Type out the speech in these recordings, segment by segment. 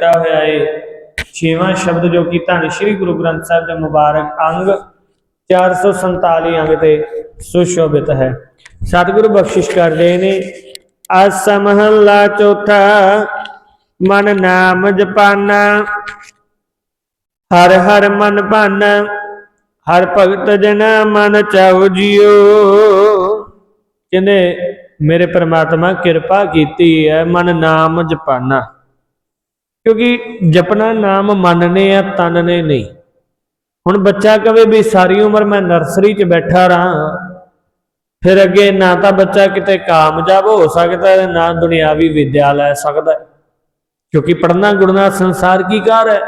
ਕੀਤਾ ਹੋਇਆ ਏ। ਛੇਵਾਂ ਸ਼ਬਦ ਜੋ ਕਿ ਧੰਨ ਸ਼੍ਰੀ ਗੁਰੂ ਗ੍ਰੰਥ ਸਾਹਿਬ ਦੇ ਮੁਬਾਰਕ ਅੰਗ 447 ਅੰਗ ਤੇ ਸੁਸ਼ੋਭਿਤ ਹੈ। ਸਤਿਗੁਰੂ ਬਖਸ਼ਿਸ਼ ਕਰਦੇ ਨੇ। ਅਸ ਮਹੱਲਾ ਚੌਥਾ, ਮਨ ਨਾਮ ਜਪਾਨਾ। ਹਰ ਹਰ ਮਨ ਭਾਨਾ, ਹਰ ਭਗਤ ਜਨ ਮਨ ਚਾਉ ਜਿਉ। ਕਹਿੰਦੇ, ਮੇਰੇ ਪ੍ਰਮਾਤਮਾ ਕਿਰਪਾ ਕੀਤੀ ਹੈ ਮਨ ਨਾਮ ਜਪਾਨਾ। ਕਿਉਂਕਿ ਜਪਣਾ ਨਾਮ ਮਨ ਆ ਤਨ ਨਹੀਂ। ਹੁਣ ਬੱਚਾ ਕਵੇ ਵੀ ਸਾਰੀ ਉਮਰ ਮੈਂ ਨਰਸਰੀ 'ਚ ਬੈਠਾ ਰਹਾ, ਫਿਰ ਅੱਗੇ ਨਾ ਤਾਂ ਬੱਚਾ ਕਿਤੇ ਕਾਮਯਾਬ ਹੋ ਸਕਦਾ ਹੈ, ਨਾ ਦੁਨਿਆਵੀ ਵਿਦਿਆ ਲੈ ਸਕਦਾ ਹੈ। ਕਿਉਂਕਿ ਪੜਨਾ ਗੁੜਨਾ ਸੰਸਾਰ ਕੀ ਕਾਰ ਹੈ?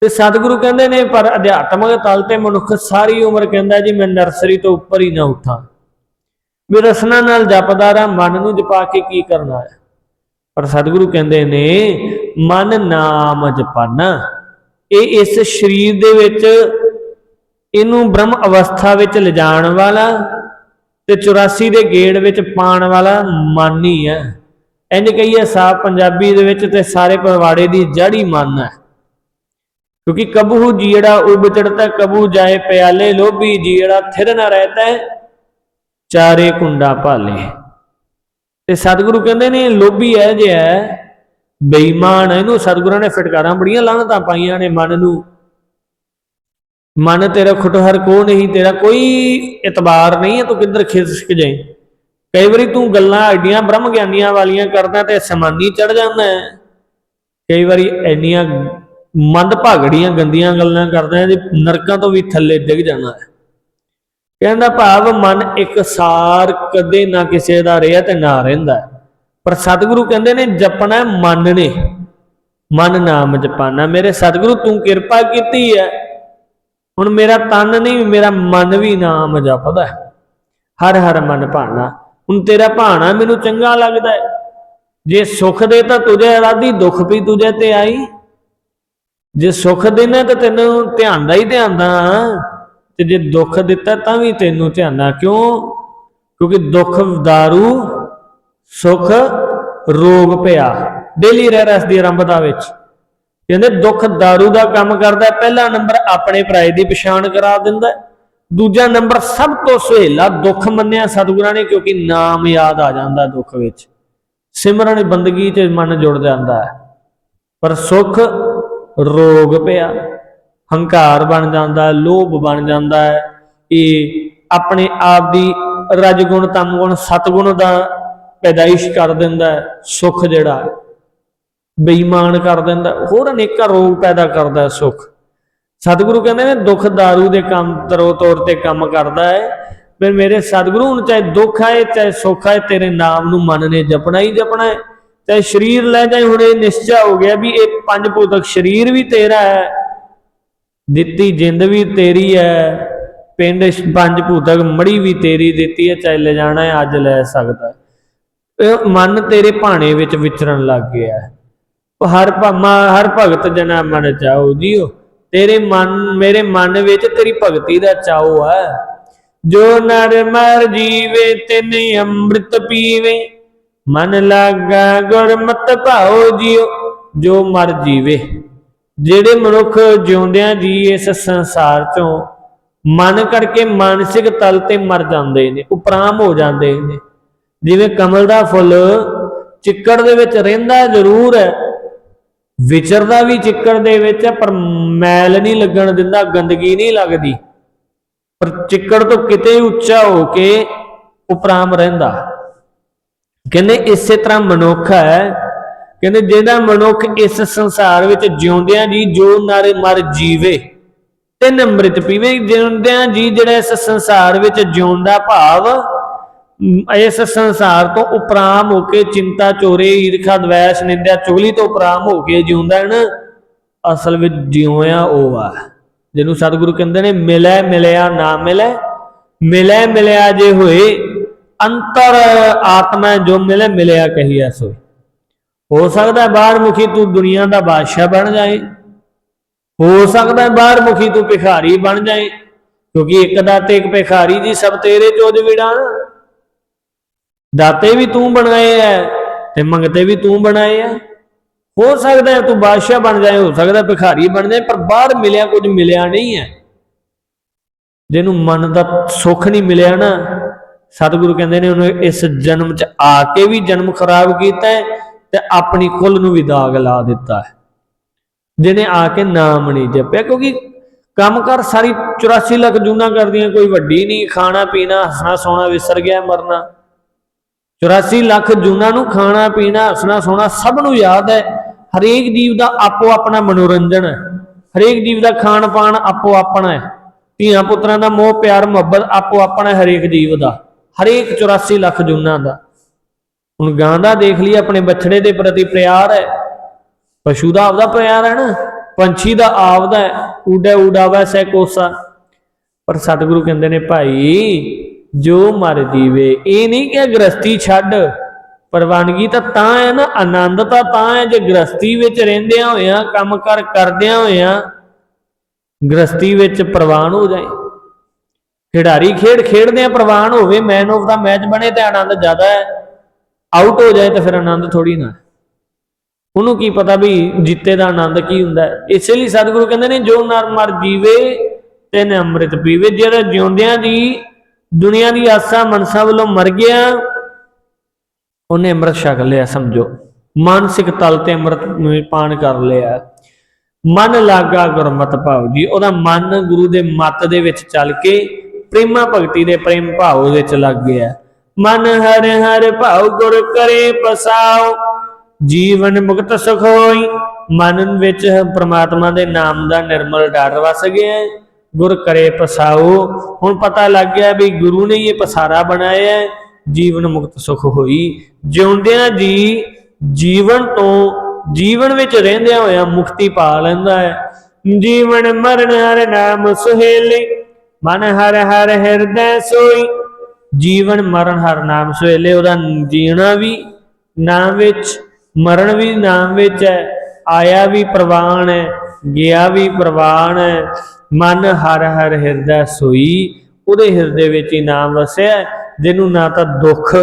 ਤੇ ਸਤਿਗੁਰੂ ਕਹਿੰਦੇ ਨੇ, ਪਰ ਅਧਿਆਤਮਿਕ ਤਲ ਤੇ ਮਨੁੱਖ ਸਾਰੀ ਉਮਰ ਕਹਿੰਦਾ ਜੀ, ਮੈਂ ਨਰਸਰੀ ਤੋਂ ਉੱਪਰ ਹੀ ਨਾ ਉੱਠਾਂ। ਵੀ ਰਸਨਾ ਨਾਲ ਜਪਦਾ ਰਹਾ, ਮਨ ਨੂੰ ਜਪਾ ਕੇ ਕੀ ਕਰਨਾ ਹੈ? ਪਰ ਸਤਿਗੁਰੂ ਕਹਿੰਦੇ ਨੇ, ਮਨ ਨਾਮ ਜਪਾਨਾ। ਇਹ ਇਸ ਸਰੀਰ ਦੇ ਵਿੱਚ ਇਹਨੂੰ ਬ੍ਰਹਮ ਅਵਸਥਾ ਵਿੱਚ ਲਿਜਾਣ ਵਾਲਾ ਤੇ 84 ਦੇ ਗੇੜ ਵਿੱਚ ਪਾਣ ਵਾਲਾ ਮਨ ਹੀ ਹੈ। ਇੰਜ ਕਹੀਏ ਸਾਫ਼ ਪੰਜਾਬੀ ਦੇ ਵਿੱਚ ਤੇ ਸਾਰੇ ਪਰਵਾੜੇ ਦੀ ਜੜੀ ਮਨ ਹੈ। ਕਿਉਂਕਿ ਕਬੂ ਜੀੜਾ ਉਬ ਚੜਤਾ ਕਬੂ ਜਾਏ ਪਿਆਲੇ, ਲੋਭੀ ਜੀੜਾ ਥਿਰ ਨਾ ਰਹਤਾ ਹੈ, ਚਾਰੇ ਕੁੰਡਾ ਭਾਲੇ। ਤੇ ਸਤਿਗੁਰੂ ਕਹਿੰਦੇ ਨੇ, ਲੋਭੀ ਹੈ ਜੇ ਹੈ, ਬੇਈਮਾਨ ਇਹਨੂੰ ਸਤਿਗੁਰਾਂ ਨੇ ਫਟਕਾਰਾਂ ਬੜੀਆਂ ਲਾਹਣਤਾਂ ਪਾਈਆਂ ਨੇ ਮਨ ਨੂੰ। ਮਨ ਤੇਰਾ ਖੁਟਹਰ ਕੋ ਨਹੀਂ, ਤੇਰਾ ਕੋਈ ਇਤਬਾਰ ਨਹੀਂ ਹੈ, ਤੂੰ ਕਿੱਧਰ ਖਿਸਕ ਜਾਏ ਕਈ ਵਾਰੀ ਤੂੰ ਗੱਲਾਂ ਐਡੀਆਂ ਬ੍ਰਹਮ ਗਿਆਨੀਆਂ ਵਾਲੀਆਂ ਕਰਦਾ ਤੇ ਸਮਾਨੀ ਚੜ ਜਾਂਦਾ ਹੈ। ਕਈ ਵਾਰੀ ਇੰਨੀਆਂ ਮੰਦ ਭਾਗੜੀਆਂ ਗੰਦੀਆਂ ਗੱਲਾਂ ਕਰਦਾ ਜੇ ਨਰਕਾਂ ਤੋਂ ਵੀ ਥੱਲੇ ਡਿੱਗ ਜਾਣਾ ਹੈ। ਕਹਿੰਦਾ ਭਾਵ ਮਨ ਇੱਕ ਸਾਰ ਕਦੇ ਨਾ ਕਿਸੇ ਦਾ ਰਿਹਾ ਤੇ ਨਾ ਰਹਿੰਦਾ ਪਰ ਸਤਿਗੁਰੂ ਕਹਿੰਦੇ ਨੇ, ਜਪਣਾ ਮਨ ਨੇ। ਮਨ ਨਾਮ ਜਪਾਨਾ। ਮੇਰੇ ਸਤਿਗੁਰੂ, ਤੂੰ ਕਿਰਪਾ ਕੀਤੀ ਹੈ। ਹੁਣ ਮੇਰਾ ਤਨ ਨਹੀਂ, ਮੇਰਾ ਮਨ ਵੀ ਨਾਮ ਜਪਦਾ ਹਰ ਹਰ ਮਨ ਭਾਣਾ। ਹੁਣ ਤੇਰਾ ਭਾਣਾ ਮੈਨੂੰ ਚੰਗਾ ਲੱਗਦਾ ਹੈ। ਜੇ ਸੁਖ ਦੇ ਤਾਂ ਤੁਝੇ ਰਾਧੀ ਦੁੱਖ ਵੀ ਤੁਝੇ ਤੇ ਆਈ। ਜੇ ਸੁਖ ਦੇਣਾ ਤਾਂ ਤੈਨੂੰ ਧਿਆਨ ਦਾ ਹੀ ਧਿਆਨ ਦਾ। ਤੇ ਜੇ ਦੁੱਖ ਦਿੱਤਾ ਤਾਂ ਵੀ ਤੈਨੂੰ ਧਿਆਨਾ ਕਿਉਂ ਕਿਉਂਕਿ ਦੁੱਖ दारू ਸੁਖ ਰੋਗ ਪਿਆ ਡੇਲੀ ਰਹਿ ਰਸ ਦੀ ਆਰੰਭਤਾ ਵਿੱਚ ਕਹਿੰਦੇ ਦੁੱਖ दारू ਦਾ ਕੰਮ ਕਰਦਾ ਹੈ। ਪਹਿਲਾ ਨੰਬਰ ਆਪਣੇ ਭਰਾਏ ਦੀ ਪਛਾਣ ਕਰਾ ਦਿੰਦਾ ਹੈ। ਦੂਜਾ ਨੰਬਰ ਸਭ ਤੋਂ ਸੁਹੇਲਾ ਦੁੱਖ ਮੰਨਿਆ ਸਤਿਗੁਰਾਂ ਨੇ ਕਿਉਂਕਿ ਨਾਮ ਯਾਦ ਆ ਜਾਂਦਾ ਦੁੱਖ ਵਿੱਚ ਸਿਮਰਨ ਬੰਦਗੀ 'ਚ ਮਨ ਜੁੜ ਜਾਂਦਾ ਹੈ ਪਰ ਸੁਖ ਰੋਗ ਪਿਆ ਹੰਕਾਰ ਬਣ ਜਾਂਦਾ ਹੈ, ਲੋਭ ਬਣ ਜਾਂਦਾ ਹੈ। ਇਹ ਆਪਣੇ ਆਪ ਦੀ ਰਜਗੁਣ ਤਮਗੁਣ ਸਤਗੁਣ ਦਾ ਪੈਦਾਇਸ਼ ਕਰ ਦਿੰਦਾ ਹੈ, ਸੁਖ ਜਿਹੜਾ ਬੇਈਮਾਨ ਕਰ ਦਿੰਦਾ ਹੋਰ ਅਨੇਕਾਂ ਰੋਗ ਪੈਦਾ ਕਰਦਾ ਹੈ ਸੁਖ। ਸਤਿਗੁਰੂ ਕਹਿੰਦੇ ਨੇ, ਦੁੱਖ दारू ਦੇ ਕੰਮ, ਤਰੋ ਤੌਰ ਤੇ ਕੰਮ ਕਰਦਾ ਹੈ। ਫਿਰ ਮੇਰੇ ਸਤਿਗੁਰੂ ਹੁਣ ਚਾਹੇ ਦੁੱਖ ਆਏ, ਚਾਹੇ ਸੁੱਖ ਆਏ, ਤੇਰੇ ਨਾਮ ਨੂੰ ਮਨ ਨੇ ਜਪਣਾ ਹੀ ਜਪਣਾ ਹੈ। ਚਾਹੇ ਸਰੀਰ ਲੈ ਜਾਏ, ਹੁਣ ਇਹ ਨਿਸ਼ਚੈ ਹੋ ਗਿਆ ਵੀ ਇਹ ਪੰਜ ਭੂਤਕ ਸਰੀਰ ਵੀ ਤੇਰਾ ਹੈ। ਦਿੱਤੀ ਜਿੰਦ ਵੀ ਤੇਰੀ ਹੈ ਪਿੰਡ ਪੰਜ ਭੂਤਕ ਮੜੀ ਵੀ ਤੇਰੀ ਦਿੱਤੀ ਹੈ ਚਾਹੇ ਲੈ ਜਾਣਾ ਹੈ ਅੱਜ ਲੈ ਸਕਦਾ ਇਹ ਮਨ ਤੇਰੇ ਭਾਣੇ ਵਿੱਚ ਵਿਚਰਨ ਲੱਗ ਗਿਆ ਹਰ ਭਾਮਾ ਹਰ ਭਗਤ ਜਨਾ ਮਨ ਚਾਓ ਜੀਓ। ਤੇਰੇ ਮਨ, ਮੇਰੇ ਮਨ ਵਿੱਚ ਤੇਰੀ ਭਗਤੀ ਦਾ ਚਾਓ ਹੈ ਜੋ ਨਰ ਮਰ ਜੀਵੇ, ਤਿਨ ਅੰਮ੍ਰਿਤ ਪੀਵੇ। ਮਨ ਲਾਗਾ ਗੁਰਮਤਿ ਭਾਉ ਜੀਓ, ਜੋ ਮਰ ਜੀਵੇ। ਜਿਹੜੇ ਮਨੁੱਖ ਜਿਉਂਦਿਆਂ ਜੀ ਇਸ ਸੰਸਾਰ ਚੋਂ ਮਨ ਕਰਕੇ ਮਾਨਸਿਕ ਤਲ ਤੇ ਮਰ ਜਾਂਦੇ ਨੇ, ਉਪਰਾਮ ਹੋ ਜਾਂਦੇ ਨੇ। ਜਿਵੇਂ ਕਮਲ ਦਾ ਫੁੱਲ ਚਿੱਕੜ ਦੇ ਵਿੱਚ ਰਹਿੰਦਾ ਜ਼ਰੂਰ ਹੈ, ਵਿਚਰਦਾ ਵੀ ਚਿੱਕੜ ਦੇ ਵਿੱਚ ਹੈ, ਪਰ ਮੈਲ ਨਹੀਂ ਲੱਗਣ ਦਿੰਦਾ, ਗੰਦਗੀ ਨਹੀਂ ਲੱਗਦੀ। ਪਰ ਚਿੱਕੜ ਤੋਂ ਕਿਤੇ ਉੱਚਾ ਹੋ ਕੇ ਉਪਰਾਮ ਰਹਿੰਦਾ। ਕਹਿੰਦੇ ਇਸੇ ਤਰ੍ਹਾਂ ਮਨੁੱਖ ਹੈ ਕਹਿੰਦੇ ਜਿਹਦਾ ਮਨੁੱਖ ਇਸ ਸੰਸਾਰ ਵਿੱਚ ਜਿਉਂਦਿਆਂ ਜੀ, ਜੋ ਨਰ ਮਰ ਜੀਵੇ ਤੇ ਅੰਮ੍ਰਿਤ ਪੀਵੇ, ਜਿਉਂਦਿਆਂ ਜੀ ਜਿਹੜਾ ਇਸ ਸੰਸਾਰ ਵਿੱਚ ਜਿਉਂਦਾ ਭਾਵ, ਇਸ ਸੰਸਾਰ ਤੋਂ ਉਪਰਾਮ ਹੋ ਕੇ ਚਿੰਤਾ, ਚੋਰੇ, ਈਰਖਾ, ਦਵੈਸ਼, ਨਿੰਦਿਆ ਚੁਗਲੀ ਤੋਂ ਉਪਰਾਮ ਹੋ ਕੇ ਜਿਉਂਦਾ ਹੈ ਨਾ, ਅਸਲ ਵਿੱਚ ਜਿਉਇਆ ਉਹ ਆ। ਜਿਹਨੂੰ ਸਤਿਗੁਰੂ ਕਹਿੰਦੇ ਨੇ, ਮਿਲੇ, ਮਿਲਿਆ, ਨਾ ਮਿਲੇ ਮਿਲੇ, ਮਿਲਿਆ ਜੇ ਹੋਏ, ਅੰਤਰ ਆਤਮਾ ਜੋ ਮਿਲੇ, ਮਿਲਿਆ ਕਹੀਆ ਸੋ ਹੋ ਸਕਦਾ ਬਾਹਰ ਮੁਖੀ ਤੂੰ ਦੁਨੀਆ ਦਾ ਬਾਦਸ਼ਾਹ ਬਣ ਜਾਏ। ਹੋ ਸਕਦਾ ਬਾਹਰ ਮੁਖੀ ਤੂੰ ਭਿਖਾਰੀ ਬਣ ਜਾਏ, ਕਿਉਂਕਿ ਇੱਕ ਦਾਤੇ ਇੱਕ ਭਿਖਾਰੀ ਜੀ ਸਭ ਤੇਰੇ ਚੋਜ ਵਿੜਾਣ ਦਾਤੇ ਵੀ ਤੂੰ ਬਣਾਏ ਐ ਤੇ ਮੰਗਤੇ ਵੀ ਤੂੰ ਬਣਾਏ ਐ। ਹੋ ਸਕਦਾ ਤੂੰ ਬਾਦਸ਼ਾਹ ਬਣ ਜਾਏ, ਹੋ ਸਕਦਾ ਭਿਖਾਰੀ ਬਣ ਜਾਏ, ਪਰ ਬਾਹਰ ਮਿਲਿਆ ਕੁਝ ਮਿਲਿਆ ਨਹੀਂ ਹੈ ਜਿਹਨੂੰ ਮਨ ਦਾ ਸੁੱਖ ਨਹੀਂ ਮਿਲਿਆ ਨਾ, ਸਤਿਗੁਰੂ ਕਹਿੰਦੇ ਨੇ ਉਹਨੂੰ ਇਸ ਜਨਮ 'ਚ ਆ ਕੇ ਵੀ ਜਨਮ ਖਰਾਬ ਕੀਤਾ ਹੈ ਤੇ ਆਪਣੀ ਕੁੱਲ ਨੂੰ ਵੀ ਦਾਗ ਲਾ ਦਿੱਤਾ ਹੈ। ਜਿਹਨੇ ਆ ਕੇ ਨਾਮ ਨਹੀਂ ਜਪਿਆ, ਕਿਉਂਕਿ ਕੰਮ ਕਰ ਸਾਰੀ 84 ਲੱਖ ਜੂਨਾ ਕਰਦੀਆਂ, ਕੋਈ ਵੱਡੀ ਨਹੀਂ, ਖਾਣਾ, ਪੀਣਾ, ਹੱਸਣਾ, ਸੋਣਾ, ਵਿਸਰ ਗਿਆ, ਮਰਨਾ। 84 ਲੱਖ ਜੂਨਾ ਨੂੰ ਖਾਣਾ, ਪੀਣਾ, ਹੱਸਣਾ, ਸੋਣਾ ਸਭ ਨੂੰ ਯਾਦ ਹੈ। ਹਰੇਕ ਜੀਵ ਦਾ ਆਪੋ ਆਪਣਾ ਮਨੋਰੰਜਨ ਹੈ। ਹਰੇਕ ਜੀਵ ਦਾ ਖਾਣ ਪਾਣ ਆਪੋ ਆਪਣਾ ਹੈ। ਧੀਆਂ ਪੁੱਤਰਾਂ ਦਾ ਮੋਹ, ਪਿਆਰ, ਮੁਹੱਬਤ ਆਪੋ ਆਪਣਾ ਹਰੇਕ ਜੀਵ ਦਾ। ਹਰੇਕ 84 ਲੱਖ ਜੂਨਾਂ ਦਾ। ਹੁਣ ਗਾਂ ਦਾ ਦੇਖ ਲਈ ਆਪਣੇ ਬਛੜੇ ਦੇ ਪ੍ਰਤੀ ਪਿਆਰ ਹੈ। ਪਸ਼ੂ ਦਾ ਆਪਦਾ ਪਿਆਰ ਹੈ ਨਾ, ਪੰਛੀ ਦਾ ਆਪਦਾ ਹੈ। ਊਡਾ ਊਡਾਵਾ ਸੈ ਕੋਸਾ। ਪਰ ਸਤਿਗੁਰੂ ਕਹਿੰਦੇ ਨੇ, ਭਾਈ, ਜੋ ਮਰ ਜੀਵੇ, ਇਹ ਨਹੀਂ ਕਿ ਗ੍ਰਸਤੀ ਛੱਡ। ਪ੍ਰਵਾਨਗੀ ਤਾਂ ਤਾਂ ਹੈ ਨਾ, ਆਨੰਦ ਤਾਂ ਤਾਂ ਹੈ। ਜੇ ਗ੍ਰਸਤੀ ਵਿੱਚ ਰਹਿੰਦਿਆਂ ਹੋਇਆਂ ਕੰਮ ਕਰ ਕਰਦਿਆਂ ਹੋਇਆਂ ਗ੍ਰਸਤੀ ਵਿੱਚ ਪ੍ਰਵਾਨ ਹੋ ਜਾਏ। ਖਿਡਾਰੀ ਖੇਡ ਖੇਡਦਿਆਂ ਪ੍ਰਵਾਨ ਹੋਵੇ ਮੈਨ ਆਫ ਦਾ ਮੈਚ ਬਣੇ ਤੇ ਆਨੰਦ ਜ਼ਿਆਦਾ ਹੈ। ਆਊਟ ਹੋ ਜਾਏ ਤਾਂ ਫਿਰ ਆਨੰਦ ਥੋੜੀ ਨਾ। ਉਹਨੂੰ ਕੀ ਪਤਾ ਵੀ ਜਿੱਤੇ ਦਾ ਆਨੰਦ ਕੀ ਹੁੰਦਾ ਹੈ। ਇਸੇ ਲਈ ਸਤਿਗੁਰੂ ਕਹਿੰਦੇ ਨੇ, ਜੋ ਨਰ ਮਰ ਜੀਵੇ ਤੈਨ ਅੰਮ੍ਰਿਤ ਪੀਵੇ। ਜਿਹੜਾ ਜਿਉਂਦਿਆਂ ਦੀ ਦੁਨੀਆ ਦੀ ਆਸਾ ਮਨਸਾ ਵੱਲੋਂ ਮਰ ਗਿਆ, ਉਹਨੇ ਅੰਮ੍ਰਿਤ ਛਕ ਲਿਆ, ਸਮਝੋ। ਮਾਨਸਿਕ ਤਲ ਤੇ ਅੰਮ੍ਰਿਤ ਪਾਣ ਕਰ ਲਿਆ। ਮਨ ਲਾਗਾ ਗੁਰਮਤਿ ਭਾਵ ਜੀ। ਉਹਦਾ ਮਨ ਗੁਰੂ ਦੇ ਮਤ ਦੇ ਵਿੱਚ ਚੱਲ ਕੇ ਪ੍ਰੇਮਾ ਭਗਤੀ ਦੇ ਪ੍ਰੇਮ ਭਾਵ ਵਿੱਚ ਲੱਗ ਗਿਆ। ਮਨ ਹਰ ਹਰ ਭਾਉ ਗੁਰ ਕਰੇ ਪਸਾਉ। ਜੀਵਨ ਮੁਕਤ ਸੁਖ ਹੋਈ। ਮਨ ਵਿੱਚ ਪ੍ਰਮਾਤਮਾ ਦੇ ਨਾਮ ਦਾ ਨਿਰਮਲ ਡਰ ਵਸ ਗਿਆ। ਗੁਰ ਕਰੇ ਪਸਾਉ। ਹੁਣ ਪਤਾ ਲੱਗ ਗਿਆ ਵੀ ਗੁਰੂ ਨੇ ਇਹ ਪਸਾਰਾ ਬਣਾਇਆ ਹੈ। ਜੀਵਨ ਮੁਕਤ ਸੁਖ ਹੋਈ। ਜਿਉਂਦਿਆਂ ਜੀ ਜੀਵਨ ਤੋਂ ਜੀਵਨ ਵਿੱਚ ਰਹਿੰਦਿਆਂ ਹੋਇਆ ਮੁਕਤੀ ਪਾ ਲੈਂਦਾ ਹੈ। ਜੀਵਨ ਮਰਨ ਹਰ ਨਾਮ ਸੁਹੇਲੇ। ਮਨ ਹਰ ਹਰ ਹਿਰਦੈ ਸੋਈ। ਜੀਵਨ ਮਰਨ ਹਰ ਨਾਮ ਸੁਹੇਲੇ ਉਹਦਾ ਜੀਣਾ ਵੀ ਨਾਮ ਵਿੱਚ, ਮਰਨ ਵੀ ਨਾਮ ਵਿੱਚ ਹੈ, ਆਇਆ ਵੀ ਪ੍ਰਵਾਨ ਹੈ, ਗਿਆ ਵੀ ਪ੍ਰਵਾਨ ਹੈ, ਮਨ ਹਰ ਹਰ ਹਿਰਦੈ ਸੋਈ, ਉਹਦੇ ਹਿਰਦੇ ਵਿੱਚ ਹੀ ਨਾਮ ਵਸਿਆ ਜਿਹਨੂੰ ਨਾ ਤਾਂ ਦੁੱਖ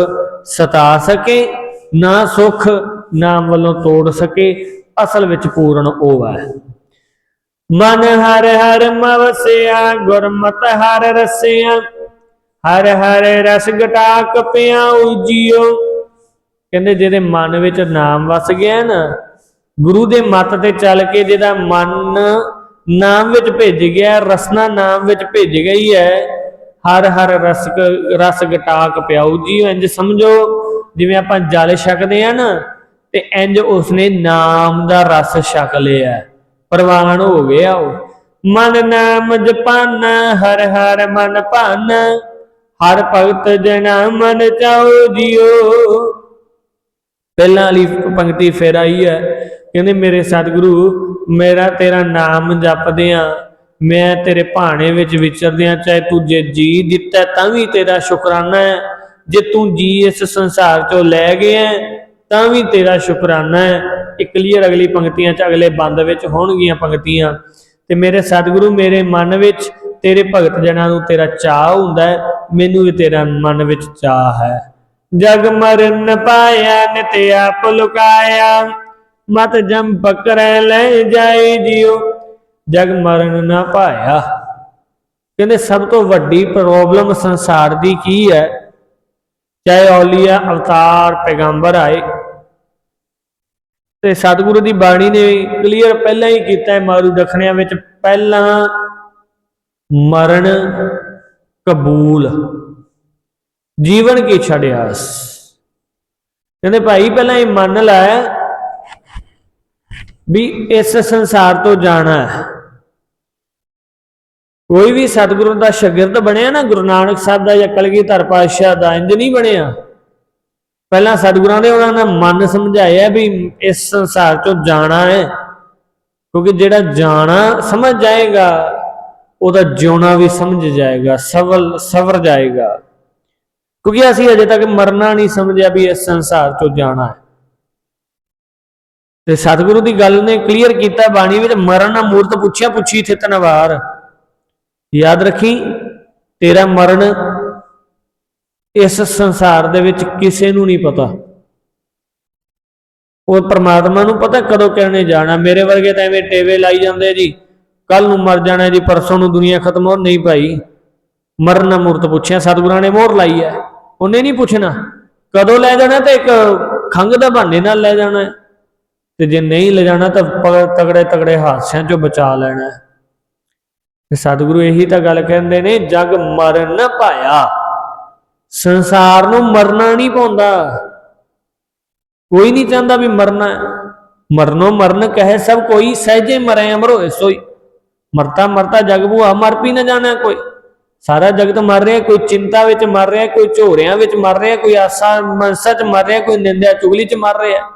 ਸਤਾ ਸਕੇ, ਨਾ ਸੁਖ ਨਾਮ ਵੱਲੋਂ ਤੋੜ ਸਕੇ, ਅਸਲ ਵਿੱਚ ਪੂਰਨ ਉਹ ਹੈ। ਮਨ ਹਰ ਹਰ ਮਵਸਿਆ, ਗੁਰਮਤ ਹਰ ਰਸਿਆ ਹਰ ਹਰ ਰਸ ਗਟਾਕ ਪਿਆਉ ਜੀਓ ਕਹਿੰਦੇ ਜਿਹਦੇ ਮਨ ਵਿੱਚ ਨਾਮ ਵਸ ਗਿਆ ਨਾ, ਗੁਰੂ ਦੇ ਮੱਤ ਤੇ ਚੱਲ ਕੇ ਜਿਹਦਾ ਮਨ ਨਾਮ ਵਿੱਚ ਭਿੱਜ ਗਿਆ, ਰਸਨਾ ਨਾਮ ਵਿੱਚ ਭਿੱਜ ਗਈ ਹੈ, ਹਰ ਹਰ ਰਸ ਰਸ ਗਟਾਕ ਪਿਆਉ ਜੀ ਇੰਜ ਸਮਝੋ, ਜਿਵੇਂ ਆਪਾਂ ਜਲ ਛਕਦੇ ਆ ਨਾ, ਤੇ ਇੰਜ ਉਸਨੇ ਨਾਮ ਦਾ ਰਸ ਛਕ ਲਿਆ। ਪ੍ਰਵਾਨ ਹੋ ਗਿਆ ਉਹ। ਮਨ ਨਾਮ ਜਪਨ, ਹਰ ਹਰ ਮਨ ਭਨ ਹਰ ਭਗਤ ਜਨਾ ਮਨ ਚਾਉ ਜਿਉ। ਪਹਿਲਾਂ ਵਾਲੀ ਪੰਕਤੀ ਫੇਰ ਆਈ ਹੈ, ਕਹਿੰਦੇ ਮੇਰੇ ਸਤਿਗੁਰੂ, ਮੇਰਾ ਤੇਰਾ ਨਾਮ ਜਪਦੇ ਮੈਂ ਤੇਰੇ ਭਾਣੇ ਵਿੱਚ ਵਿਚਰਦੇ ਚਾਹੇ ਤੂੰ ਜੇ ਜੀ ਦਿੱਤਾ ਤਾਂ ਵੀ ਤੇਰਾ ਸ਼ੁਕਰਾਨਾ ਹੈ। ਜੇ ਤੂੰ ਜੀ ਇਸ ਸੰਸਾਰ ਚੋਂ ਲੈ ਗਿਆ ਤਾਂ ਵੀ ਤੇਰਾ ਸ਼ੁਕਰਾਨਾ ਹੈ। ਇਹ ਕਲੀਅਰ ਅਗਲੀ ਪੰਕਤੀਆਂ ਚ ਅਗਲੇ ਬੰਦ ਵਿੱਚ ਹੋਣਗੀਆਂ ਪੰਕਤੀਆਂ। ਤੇ ਮੇਰੇ ਸਤਿਗੁਰੂ, ਮੇਰੇ ਮਨ ਵਿੱਚ ਤੇਰੇ ਭਗਤ ਜਨਾਂ ਨੂੰ ਤੇਰਾ ਚਾਹ ਹੁੰਦਾ ਹੈ, ਮੈਨੂੰ ਵੀ ਤੇਰਾ ਮਨ ਵਿੱਚ ਚਾਹ ਹੈ। ਜਗ ਮਰਨ ਪਾਇਆ ਨਿਤ ਆਪ ਲੁਕਾਇਆ, ਮਤ ਜਮ ਪਕੜੈ ਲੈ ਜਾਏ ਜਿਉ। ਜਗ ਮਰਨ ਨਾ ਪਾਇਆ। ਕਹਿੰਦੇ, ਸਭ ਤੋਂ ਵੱਡੀ ਪ੍ਰੋਬਲਮ ਸੰਸਾਰ ਦੀ ਕੀ ਹੈ? ਚਾਹੇ ਔਲੀਆ, ਅਵਤਾਰ, ਪੈਗੰਬਰ ਆਏ। ਤੇ ਸਤਿਗੁਰੂ ਦੀ ਬਾਣੀ ਨੇ ਕਲੀਅਰ ਪਹਿਲਾਂ ਹੀ ਕੀਤਾ ਹੈ, ਮਾਰੂ ਦਖਣਿਆਂ ਵਿੱਚ ਪਹਿਲਾਂ ਮਰਨ ਕਬੂਲ। ਜੀਵਨ ਕੀ ਛੜਿਆਸ ਕਹਿੰਦੇ ਭਾਈ, ਪਹਿਲਾਂ ਇਹ ਮੰਨ ਲੈ ਵੀ ਇਸ ਸੰਸਾਰ ਤੋਂ ਜਾਣਾ ਹੈ। ਕੋਈ ਵੀ ਸਤਿਗੁਰੂ ਦਾ ਸ਼ਾਗਿਰਦ ਬਣਿਆ ਨਾ, ਗੁਰੂ ਨਾਨਕ ਸਾਹਿਬ ਦਾ ਜਾਂ ਕਲਗੀਧਰ ਪਾਤਸ਼ਾਹ ਦਾ, ਇੰਜ ਨਹੀਂ ਬਣਿਆ। ਪਹਿਲਾਂ ਸਤਿਗੁਰਾਂ ਨੇ ਉਹਨਾਂ ਨੇ ਮਨ ਸਮਝਾਇਆ ਵੀ ਇਸ ਸੰਸਾਰ ਚੋਂ ਜਾਣਾ ਹੈ, ਕਿਉਂਕਿ ਜਿਹੜਾ ਜਾਣਾ, ਸਮਝ ਜਾਏਗਾ ਉਹਦਾ ਜਿਉਣਾ ਵੀ ਸਮਝ ਜਾਏਗਾ, ਸਵਲ, ਸਵਰ ਜਾਏਗਾ। ਕਿਉਂਕਿ ਅਸੀਂ ਅਜੇ ਤੱਕ ਮਰਨਾ ਨਹੀਂ ਸਮਝਿਆ ਵੀ ਇਸ ਸੰਸਾਰ ਚੋਂ ਜਾਣਾ ਹੈ। ਤੇ ਸਤਿਗੁਰੂ ਦੀ ਗੱਲ ਨੇ ਕਲੀਅਰ ਕੀਤਾ ਬਾਣੀ ਵਿੱਚ, ਮਰਨ ਨਾ ਮੂਰਤ ਪੁੱਛਿਆ, ਪੁੱਛੀ ਥਿਤ ਨਵਾਰ। ਯਾਦ ਰੱਖੀ, ਤੇਰਾ ਮਰਨ ਇਸ ਸੰਸਾਰ ਦੇ ਵਿੱਚ ਕਿਸੇ ਨੂੰ ਨਹੀਂ ਪਤਾ। ਉਹ ਪਰਮਾਤਮਾ ਨੂੰ ਪਤਾ ਕਦੋਂ ਕਿਹਨੇ ਜਾਣਾ। ਮੇਰੇ ਵਰਗੇ ਤਾਂ ਐਵੇਂ ਟੇਵੇ ਲਾਈ ਜਾਂਦੇ ਜੀ। ਕੱਲ ਨੂੰ ਮਰ ਜਾਣਾ ਜੀ, ਪਰਸੋਂ ਨੂੰ ਦੁਨੀਆ ਖਤਮ ਹੋ ਨਹੀਂ ਭਾਈ। ਮਰਨ ਮੂਰਤ ਪੁੱਛਿਆ, ਸਤਿਗੁਰਾਂ ਨੇ ਮੋਹਰ ਲਾਈ ਹੈ। ਉਹਨੇ ਨਹੀਂ ਪੁੱਛਣਾ। ਕਦੋਂ ਲੈ ਜਾਣਾ ਤੇ ਇੱਕ ਖੰਗ ਦਾ ਬਹਾਨੇ ਨਾਲ ਲੈ ਜਾਣਾ ਤੇ ਜੇ ਨਹੀਂ ਲੈ ਜਾਣਾ ਤਾਂ ਤਗੜੇ ਤਗੜੇ ਹਾਦਸਿਆਂ ਚੋਂ ਬਚਾ ਲੈਣਾ ਤੇ ਸਤਿਗੁਰੂ ਇਹੀ ਤਾਂ ਗੱਲ ਕਹਿੰਦੇ ਨੇ, ਜਗ ਮਰਨ ਨਾ ਪਾਇਆ ਸੰਸਾਰ ਨੂੰ ਮਰਨਾ ਨਹੀਂ ਪਾਉਂਦਾ। ਕੋਈ ਨਹੀਂ ਚਾਹੁੰਦਾ ਵੀ ਮਰਨਾ ਮਰਨੋ ਮਰਨ ਕਹੇ ਸਭ ਕੋਈ, ਸਹਜੇ ਮਰੇ ਅਮਰ ਹੋਏ ਸੋਈ। ਮਰਤਾ ਮਰਤਾ ਜਗ ਭੂਆ, ਮਰ ਪੀ ਨਾ ਜਾਣਾ ਕੋਈ। ਸਾਰਾ ਜਗਤ ਮਰ ਰਿਹਾ, ਕੋਈ ਚਿੰਤਾ ਵਿੱਚ ਮਰ ਰਿਹਾ, ਕੋਈ ਝੋਰਿਆਂ ਵਿੱਚ ਮਰ ਰਿਹਾ, ਕੋਈ ਆਸਾ ਮਨਸਾ ਚ ਮਰ ਰਿਹਾ, ਕੋਈ ਨਿੰਦਿਆ ਚੁਗਲੀ ਚ ਮਰ ਰਿਹਾ।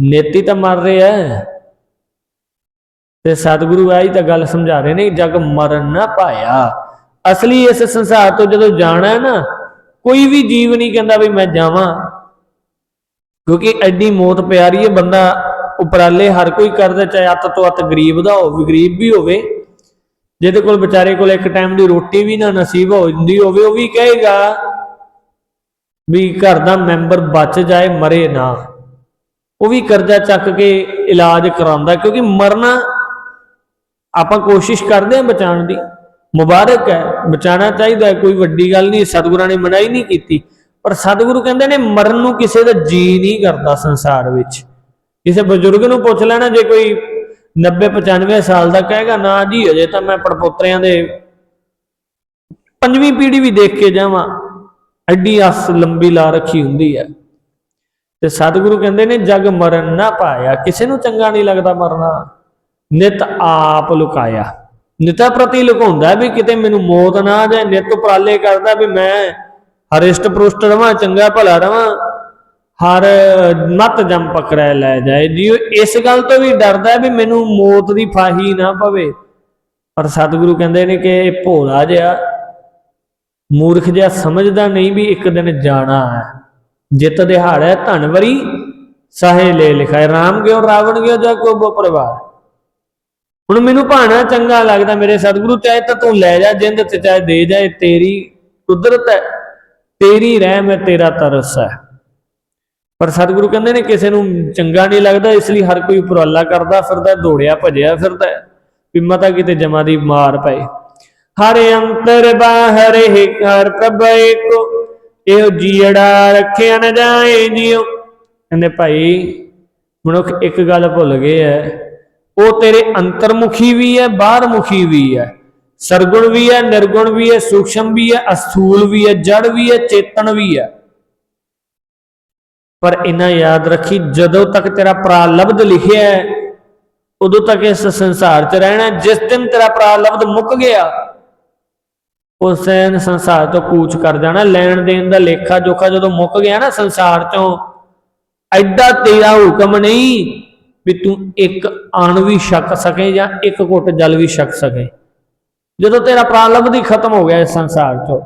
ਨੇਤੀ ਤਾਂ ਮਰ ਰਿਹਾ ਤੇ ਸਤਿਗੁਰੂ ਆਈ ਤਾਂ ਗੱਲ ਸਮਝਾ ਰਹੇ ਨੇ ਜਗ ਮਰਨ ਨਾ ਪਾਇਆ। ਅਸਲੀ ਇਸ ਸੰਸਾਰ ਤੋਂ ਜਦੋਂ ਜਾਣਾ ਹੈ ਨਾ, ਕੋਈ ਵੀ ਜੀਵ ਨਹੀਂ ਕਹਿੰਦਾ ਵੀ ਮੈਂ ਜਾਵਾਂ। ਕਿਉਂਕਿ ਐਡੀ ਮੌਤ ਪਿਆਰੀ ਹੈ, ਬੰਦਾ ਉਪਰਾਲੇ ਹਰ ਕੋਈ ਕਰਦਾ, ਚਾਹੇ ਅੱਤ ਤੋਂ ਅੱਤ ਗਰੀਬ ਦਾ ਹੋਵੇ, ਗਰੀਬ ਵੀ ਹੋਵੇ। ਜਿਹਦੇ ਕੋਲ ਵਿਚਾਰੇ ਕੋਲ ਇੱਕ ਟਾਈਮ ਦੀ ਰੋਟੀ ਵੀ ਨਾ ਨਸੀਬ ਹੋ ਜਾਂਦੀ ਹੋਵੇ, ਉਹ ਵੀ ਕਹੇਗਾ ਵੀ ਘਰ ਦਾ ਮੈਂਬਰ ਬਚ ਜਾਏ, ਮਰੇ ਨਾ। ਉਹ ਵੀ ਕਰਜ਼ਾ ਚੱਕ ਕੇ ਇਲਾਜ ਕਰਾਉਂਦਾ, ਕਿਉਂਕਿ ਮਰਨਾ ਆਪਾਂ ਕੋਸ਼ਿਸ਼ ਕਰਦੇ ਹਾਂ ਬਚਾਉਣ ਦੀ। ਮੁਬਾਰਕ ਹੈ, ਬਚਾਉਣਾ ਚਾਹੀਦਾ ਕੋਈ ਵੱਡੀ ਗੱਲ ਨਹੀਂ, ਸਤਿਗੁਰਾਂ ਨੇ ਮਨਾਈ ਨਹੀਂ ਕੀਤੀ। ਪਰ ਸਤਿਗੁਰੂ ਕਹਿੰਦੇ ਨੇ, ਮਰਨ ਨੂੰ ਕਿਸੇ ਦਾ ਜੀ ਨਹੀਂ ਕਰਦਾ ਸੰਸਾਰ ਵਿੱਚ। ਕਿਸੇ ਬਜ਼ੁਰਗ ਨੂੰ ਪੁੱਛ ਲੈਣਾ, ਜੇ ਕੋਈ 90 95 ਸਾਲ ਦਾ ਕਹੇਗਾ, ਨਾ ਜੀ ਅਜੇ ਤਾਂ ਮੈਂ ਪੜਪੋਤਰਿਆਂ ਦੇ ਪੰਜਵੀਂ ਪੀੜ੍ਹੀ ਵੀ ਦੇਖ ਕੇ ਜਾਵਾਂ। ਐਡੀ ਆਸ ਲੰਬੀ ਲਾ ਰੱਖੀ ਹੁੰਦੀ ਹੈ। ਤੇ ਸਤਿਗੁਰੂ ਕਹਿੰਦੇ ਨੇ, ਜਗ ਮਰਨ ਨਾ ਪਾਇਆ, ਕਿਸੇ ਨੂੰ ਚੰਗਾ ਨਹੀਂ ਲੱਗਦਾ ਮਰਨਾ। ਨਿਤ ਆਪ ਲੁਕਾਇਆ। ਨਿਤਾ ਪ੍ਰਤੀ ਲੁਕਾਉਂਦਾ ਵੀ ਕਿਤੇ ਮੈਨੂੰ ਮੌਤ ਨਾ ਆ ਜਾਏ, ਨਿਤ ਉਪਰਾਲੇ ਕਰਦਾ ਵੀ ਮੈਂ ਹਰਿਸ਼ਟ ਪਰੁਸ਼ਟ ਰਵਾਂ, ਚੰਗਾ ਭਲਾ ਰਵਾਂ। ਹਰ ਮਤ ਜਮ ਪਕੜੈ ਲੈ ਜਾਏ। ਜੀ ਇਸ ਗੱਲ ਤੋਂ ਵੀ ਡਰਦਾ ਵੀ ਮੈਨੂੰ ਮੌਤ ਦੀ ਫਾਹੀ ਨਾ ਪਵੇ। ਪਰ ਸਤਿਗੁਰੂ ਕਹਿੰਦੇ ਨੇ ਕਿ ਇਹ ਭੋਲਾ ਜਿਹਾ, ਮੂਰਖ ਜਿਹਾ ਸਮਝਦਾ ਨਹੀਂ ਵੀ ਇੱਕ ਦਿਨ ਜਾਣਾ ਹੈ। ਜਿੱਤ ਦਿਹਾੜ ਹੈ ਧਨਵਰੀ ਸਾਹੇ ਲੈ ਲਿਖਾਏ। ਰਾਮ ਗਿਓ, ਰਾਵਣ ਗਿਓ ਜਾਂ ਕੋ ਬੋ ਪਰਿਵਾਰ। ਹੁਣ ਮੈਨੂੰ ਭਾਣਾ ਚੰਗਾ ਲੱਗਦਾ ਮੇਰੇ ਸਤਿਗੁਰੂ, ਚਾਹੇ ਤਾਂ ਤੂੰ ਲੈ ਜਾ ਜਿੰਦ ਤੇ ਚਾਹੇ ਦੇ ਜਾਏ ਤੇਰੀ ਕੁਦਰਤ ਹੈ। ਤੇਰੀ ਰਹਿਮ ਹੈ ਤੇਰਾ ਤਰਸ ਹੈ। ਪਰ ਸਤਿਗੁਰੂ ਕਹਿੰਦੇ ਨੇ ਕਿਸੇ ਨੂੰ ਚੰਗਾ ਨਹੀਂ ਲੱਗਦਾ, ਇਸ ਲਈ ਹਰ ਕੋਈ ਉਪਰਾਲਾ ਕਰਦਾ, ਫਿਰਦਾ, ਦੌੜਿਆ, ਭਜਿਆ ਫਿਰਦਾ ਵੀ ਮਤਾ ਕਿਤੇ ਜਮਾ ਦੀ ਮਾਰ ਪਏ। ਹਰ ਅੰਤਰ ਬਾਹਰ ਹੈ ਘਰ ਪ੍ਰਭ ਏਕੋ, ਇਹੋ ਜੀੜਾ ਰੱਖਿਆ ਨਾ ਜਾਏ ਜਿਉ। ਕਹਿੰਦੇ ਭਾਈ, ਮਨੁੱਖ ਇੱਕ ਗੱਲ ਭੁੱਲ ਗਏ ਹੈ, ਉਹ ਤੇਰੇ ਅੰਤਰਮੁਖੀ ਵੀ ਹੈ, ਬਾਹਰਮੁਖੀ ਵੀ ਹੈ। ਸਰਗੁਣ ਵੀ ਹੈ, ਨਿਰਗੁਣ ਵੀ ਹੈ ਸੂਖਸ਼ਮ ਵੀ ਹੈ, ਅਸਥੂਲ ਵੀ ਹੈ, ਜੜ ਵੀ ਹੈ, ਚੇਤਨ ਵੀ ਹੈ। ਪਰ ਇਹਨਾਂ ਯਾਦ ਰੱਖੀ, ਜਦੋਂ ਤੱਕ ਤੇਰਾ ਪ੍ਰਾਲਬਧ ਲਿਖਿਆ ਹੈ, ਉਦੋਂ ਤੱਕ ਇਸ ਸੰਸਾਰ 'ਚ ਰਹਿਣਾ ਜਿਸ ਦਿਨ ਤੇਰਾ ਪ੍ਰਾਲਬਧ ਮੁੱਕ ਗਿਆ, ਉਸ ਦਿਨ ਸੰਸਾਰ ਤੋਂ ਕੂਚ ਕਰ ਜਾਣਾ ਲੈਣ ਦੇਣ ਦਾ ਲੇਖਾ ਜੋਖਾ ਜਦੋਂ ਮੁੱਕ ਗਿਆ ਨਾ ਸੰਸਾਰ 'ਚੋਂ, ਐਡਾ ਤੇਰਾ ਹੁਕਮ ਨਹੀਂ ਵੀ ਤੂੰ ਇੱਕ ਆਣ ਵੀ ਛਕ ਸਕੇ ਜਾਂ ਇੱਕ ਘੁੱਟ ਜਲ ਵੀ ਛਕ ਸਕੇ। ਜਦੋਂ ਤੇਰਾ ਪ੍ਰਾਲਬਧ ਹੀ ਖਤਮ ਹੋ ਗਿਆ ਇਸ ਸੰਸਾਰ 'ਚੋਂ,